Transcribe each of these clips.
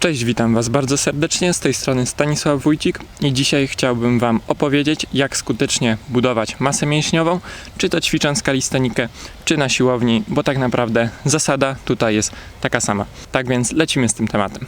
Cześć, witam Was bardzo serdecznie. Z tej strony Stanisław Wójcik i dzisiaj chciałbym Wam opowiedzieć, jak skutecznie budować masę mięśniową, czy to ćwicząc kalistenikę, czy na siłowni, bo tak naprawdę zasada tutaj jest taka sama. Tak więc lecimy z tym tematem.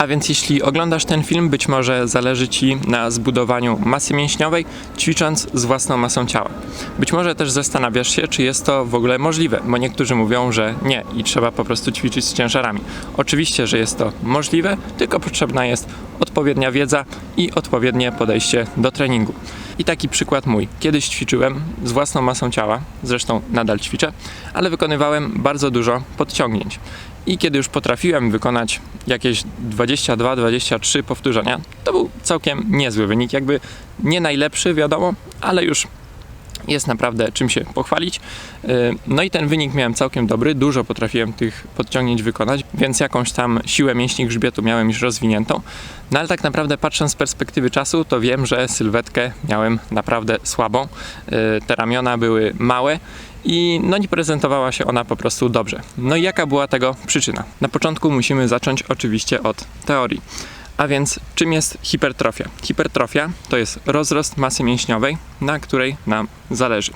A więc jeśli oglądasz ten film, być może zależy Ci na zbudowaniu masy mięśniowej, ćwicząc z własną masą ciała. Być może też zastanawiasz się, czy jest to w ogóle możliwe, bo niektórzy mówią, że nie i trzeba po prostu ćwiczyć z ciężarami. Oczywiście, że jest to możliwe, tylko potrzebna jest odpowiednia wiedza i odpowiednie podejście do treningu. I taki przykład mój. Kiedyś ćwiczyłem z własną masą ciała, zresztą nadal ćwiczę, ale wykonywałem bardzo dużo podciągnięć. I kiedy już potrafiłem wykonać jakieś 22-23 powtórzenia, to był całkiem niezły wynik. Jakby nie najlepszy, wiadomo, ale już jest naprawdę czym się pochwalić. Yy, No i ten wynik miałem całkiem dobry, dużo potrafiłem tych podciągnięć wykonać, więc jakąś tam siłę mięśni grzbietu miałem już rozwiniętą. No ale tak naprawdę patrząc z perspektywy czasu, to wiem, że sylwetkę miałem naprawdę słabą. Yy, Te ramiona były małe i no nie prezentowała się ona po prostu dobrze. No i jaka była tego przyczyna? Na początku musimy zacząć oczywiście od teorii. A więc czym jest hipertrofia? Hipertrofia to jest rozrost masy mięśniowej, na której nam zależy.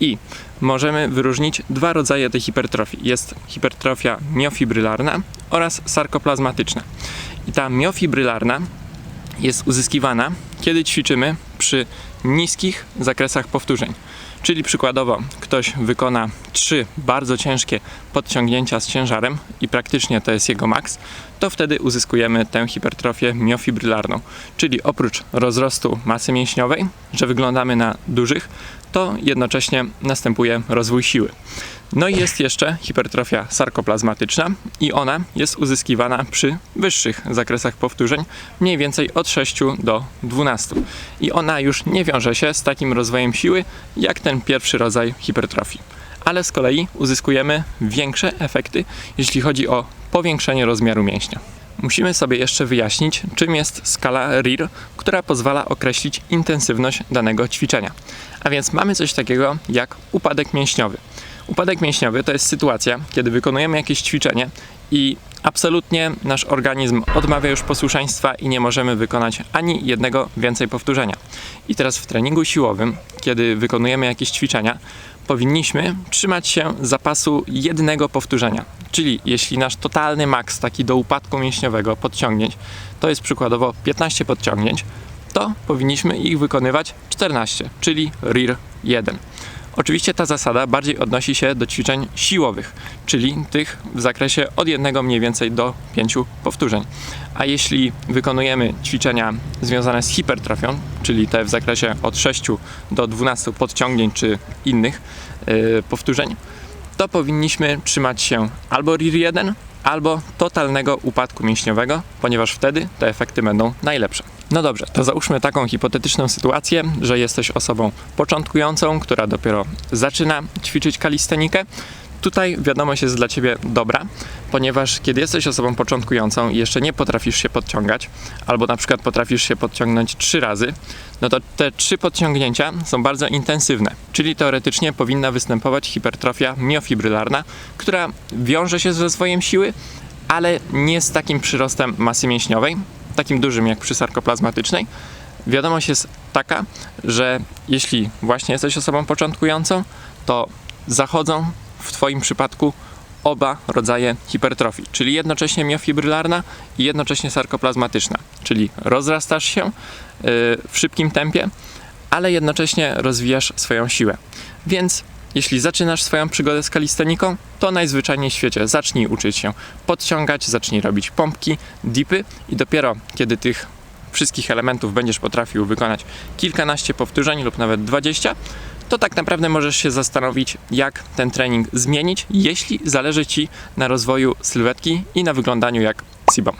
I możemy wyróżnić dwa rodzaje tej hipertrofii. Jest hipertrofia miofibrylarna oraz sarkoplazmatyczna. I ta miofibrylarna jest uzyskiwana, kiedy ćwiczymy przy niskich zakresach powtórzeń. Czyli przykładowo ktoś wykona trzy bardzo ciężkie podciągnięcia z ciężarem i praktycznie to jest jego maks, to wtedy uzyskujemy tę hipertrofię miofibrylarną. Czyli oprócz rozrostu masy mięśniowej, że wyglądamy na dużych, to jednocześnie następuje rozwój siły. No i jest jeszcze hipertrofia sarkoplazmatyczna i ona jest uzyskiwana przy wyższych zakresach powtórzeń, mniej więcej od 6 do 12. I ona już nie wiąże się z takim rozwojem siły, jak ten pierwszy rodzaj hipertrofii. Ale z kolei uzyskujemy większe efekty, jeśli chodzi o powiększenie rozmiaru mięśnia. Musimy sobie jeszcze wyjaśnić, czym jest skala RIR, która pozwala określić intensywność danego ćwiczenia. A więc mamy coś takiego jak upadek mięśniowy. Upadek mięśniowy to jest sytuacja, kiedy wykonujemy jakieś ćwiczenie i absolutnie nasz organizm odmawia już posłuszeństwa i nie możemy wykonać ani jednego więcej powtórzenia. I teraz w treningu siłowym, kiedy wykonujemy jakieś ćwiczenia, powinniśmy trzymać się zapasu jednego powtórzenia. Czyli jeśli nasz totalny maks taki do upadku mięśniowego podciągnięć to jest przykładowo 15 podciągnięć, to powinniśmy ich wykonywać 14, czyli RIR 1. Oczywiście ta zasada bardziej odnosi się do ćwiczeń siłowych, czyli tych w zakresie od jednego mniej więcej do pięciu powtórzeń. A jeśli wykonujemy ćwiczenia związane z hipertrofią, czyli te w zakresie od 6 do 12 podciągnięć czy innych yy, powtórzeń, to powinniśmy trzymać się albo RIR 1, albo totalnego upadku mięśniowego, ponieważ wtedy te efekty będą najlepsze. No dobrze, to załóżmy taką hipotetyczną sytuację, że jesteś osobą początkującą, która dopiero zaczyna ćwiczyć kalistenikę. Tutaj wiadomość jest dla Ciebie dobra, ponieważ kiedy jesteś osobą początkującą i jeszcze nie potrafisz się podciągać, albo na przykład potrafisz się podciągnąć trzy razy, no to te trzy podciągnięcia są bardzo intensywne, czyli teoretycznie powinna występować hipertrofia miofibrylarna, która wiąże się z rozwojem siły, ale nie z takim przyrostem masy mięśniowej, takim dużym jak przy sarkoplazmatycznej. Wiadomość jest taka, że jeśli właśnie jesteś osobą początkującą, to zachodzą w Twoim przypadku oba rodzaje hipertrofii, czyli jednocześnie miofibrylarna i jednocześnie sarkoplazmatyczna, czyli rozrastasz się yy, w szybkim tempie, ale jednocześnie rozwijasz swoją siłę. Więc jeśli zaczynasz swoją przygodę z kalisteniką, to najzwyczajniej w świecie zacznij uczyć się podciągać, zacznij robić pompki, dipy i dopiero kiedy tych wszystkich elementów będziesz potrafił wykonać kilkanaście powtórzeń lub nawet 20, to tak naprawdę możesz się zastanowić, jak ten trening zmienić, jeśli zależy Ci na rozwoju sylwetki i na wyglądaniu jak Sibam.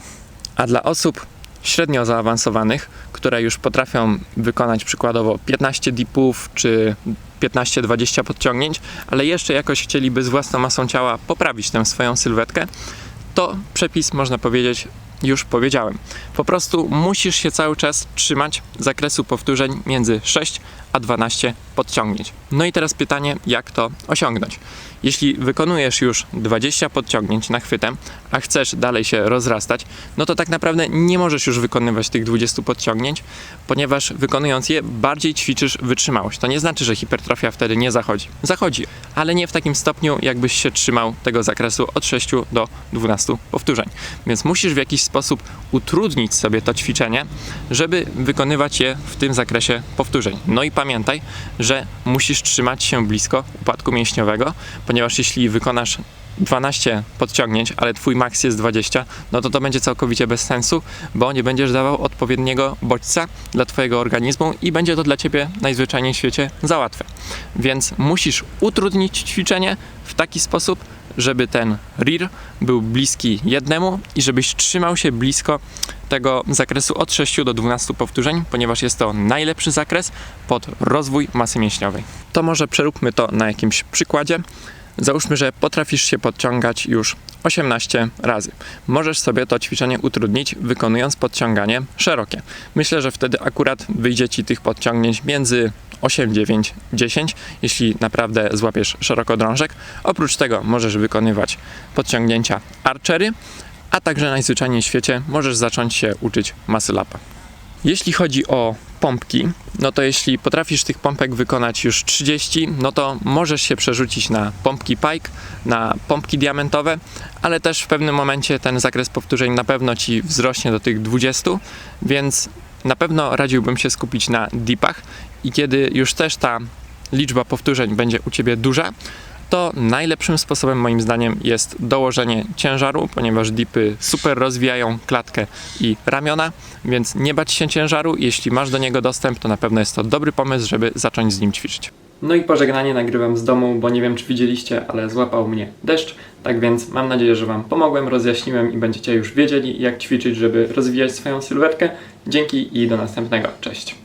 A dla osób średnio zaawansowanych, które już potrafią wykonać przykładowo 15 dipów czy 15-20 podciągnięć, ale jeszcze jakoś chcieliby z własną masą ciała poprawić tę swoją sylwetkę, to przepis można powiedzieć już powiedziałem. Po prostu musisz się cały czas trzymać zakresu powtórzeń między 6 a 12 podciągnięć. No i teraz pytanie, jak to osiągnąć? Jeśli wykonujesz już 20 podciągnięć na chwytem, a chcesz dalej się rozrastać, no to tak naprawdę nie możesz już wykonywać tych 20 podciągnięć, ponieważ wykonując je bardziej ćwiczysz wytrzymałość. To nie znaczy, że hipertrofia wtedy nie zachodzi. Zachodzi, ale nie w takim stopniu, jakbyś się trzymał tego zakresu od 6 do 12 powtórzeń. Więc musisz w jakiś sposób utrudnić sobie to ćwiczenie, żeby wykonywać je w tym zakresie powtórzeń. No i pamiętaj, że musisz trzymać się blisko upadku mięśniowego, ponieważ jeśli wykonasz 12 podciągnięć, ale twój maks jest 20, no to to będzie całkowicie bez sensu, bo nie będziesz dawał odpowiedniego bodźca dla twojego organizmu i będzie to dla ciebie najzwyczajniej w świecie za łatwe. Więc musisz utrudnić ćwiczenie w taki sposób, żeby ten RIR był bliski jednemu i żebyś trzymał się blisko tego zakresu od 6 do 12 powtórzeń, ponieważ jest to najlepszy zakres pod rozwój masy mięśniowej. To może przeróbmy to na jakimś przykładzie. Załóżmy, że potrafisz się podciągać już 18 razy. Możesz sobie to ćwiczenie utrudnić, wykonując podciąganie szerokie. Myślę, że wtedy akurat wyjdzie ci tych podciągnięć między 8, 9, 10, jeśli naprawdę złapiesz szeroko drążek. Oprócz tego możesz wykonywać podciągnięcia archery, a także najzwyczajniej w świecie możesz zacząć się uczyć masy lapa. Jeśli chodzi o pompki, no to jeśli potrafisz tych pompek wykonać już 30, no to możesz się przerzucić na pompki pike, na pompki diamentowe, ale też w pewnym momencie ten zakres powtórzeń na pewno ci wzrośnie do tych 20, więc na pewno radziłbym się skupić na dipach i kiedy już też ta liczba powtórzeń będzie u ciebie duża, to najlepszym sposobem moim zdaniem jest dołożenie ciężaru, ponieważ dipy super rozwijają klatkę i ramiona, więc nie bać się ciężaru. Jeśli masz do niego dostęp, to na pewno jest to dobry pomysł, żeby zacząć z nim ćwiczyć. No i pożegnanie nagrywam z domu, bo nie wiem czy widzieliście, ale złapał mnie deszcz, tak więc mam nadzieję, że Wam pomogłem, rozjaśniłem i będziecie już wiedzieli jak ćwiczyć, żeby rozwijać swoją sylwetkę. Dzięki i do następnego. Cześć!